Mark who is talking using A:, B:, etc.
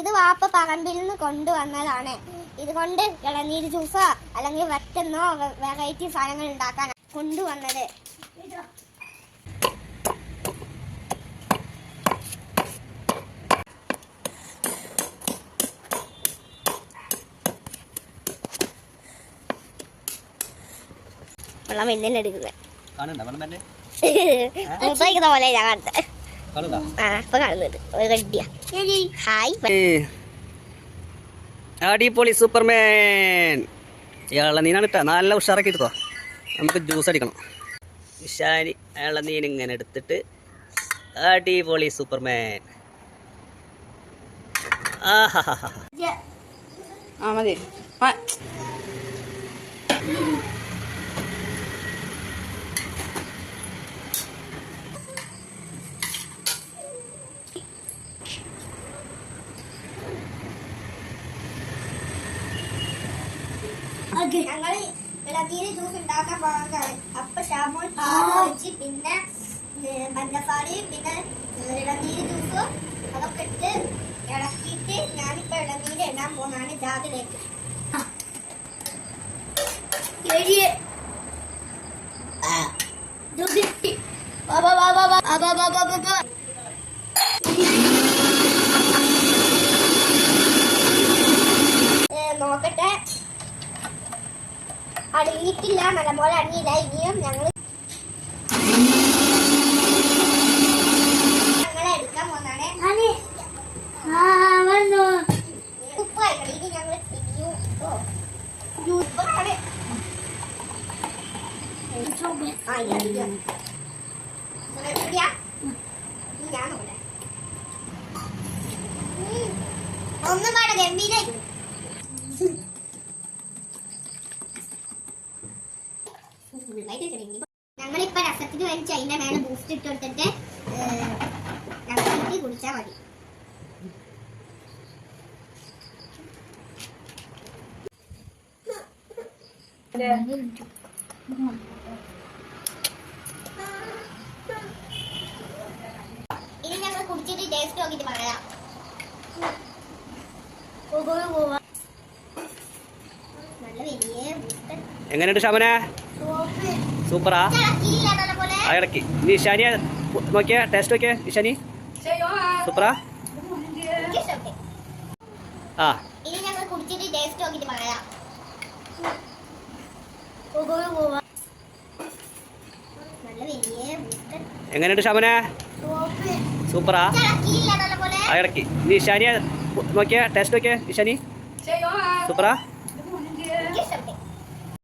A: ഇത് വാപ്പ പറമ്പിൽ നിന്ന് കൊണ്ടുവന്നതാണ്. ഇതുകൊണ്ട് ഇളനീര് ജ്യൂസോ അല്ലെങ്കിൽ വറ്റെന്നോ വെറൈറ്റി സാധനങ്ങൾ ഉണ്ടാക്കാൻ കൊണ്ടുവന്നത്. വെള്ളം എന്നെ എടുക്കുന്നത് പോലെ ഞാൻ കാണുന്നത്
B: അടിപൊളി സൂപ്പർമാൻ. ഇളനീനാണ് ഇട്ട നല്ല ഉഷാറാക്കി എടുത്തോ. നമുക്ക് ജ്യൂസ് അടിക്കണം. ഇഷാനി ഇളനീൻ ഇങ്ങനെ എടുത്തിട്ട് അടിപൊളി സൂപ്പർമാൻ. ആഹാ
C: ആ മതി.
A: ഞങ്ങൾ ഇളനീര് ജ്യൂസ് ഉണ്ടാക്കാൻ പോകുന്നതാണ് അപ്പൊ ഷാമോൾ പാൽ ഒഴിച്ച് പിന്നെ പഞ്ചസാരയും പിന്നെ ഇളനീര് ജ്യൂസും അതൊക്കെ ഇട്ട് ഇളക്കിയിട്ട് ഞാനിപ്പോ ഇളനീര് ഇടാൻ പോകുന്നതാണ് ജാതിലേക്ക്. നോക്കട്ടെ അടങ്ങിയിട്ടില്ല നല്ലപോലെ അടങ്ങിയില്ല ഇനിയും ഞങ്ങൾ ഞങ്ങളെ എടുക്കാൻ പോകുന്നതാണ് ഉപ്പായിക്കളി ഇനി ഞങ്ങൾ ഓ, ഉപ്പാണ്. ആ, ഇനി ഞങ്ങളിപ്പോ രസത്തിന് വേണ്ടി അതിന്റെ മേലെ ബൂസ്റ്റ് ഇട്ട് കൊടുത്തിട്ട് രസത്തിന് കുടിച്ചാൽ മതി. ഇനി ഞങ്ങൾ കുടിച്ചിട്ട് ടേസ്റ്റ് നോക്കിട്ട് പറയാം.
B: എങ്ങനെയുണ്ട്
A: സോപ്പ്
B: സൂപ്പറാ. ആ ഇടയ്ക്ക്. നീ ഇഷാനിയെ നോക്കിയേ ടേസ്റ്റ് നോക്കിയേ ഇഷാനി. സൂപ്പറാ. ആ. എങ്ങനെയുണ്ട്
A: സോപ്പ്
B: സൂപ്പറാ. ആ ഇടയ്ക്ക്. നീ ഇഷാനിയെ നോക്കിയേ ടേസ്റ്റ് നോക്കിയേ ഇഷാനി. സൂപ്പറാ.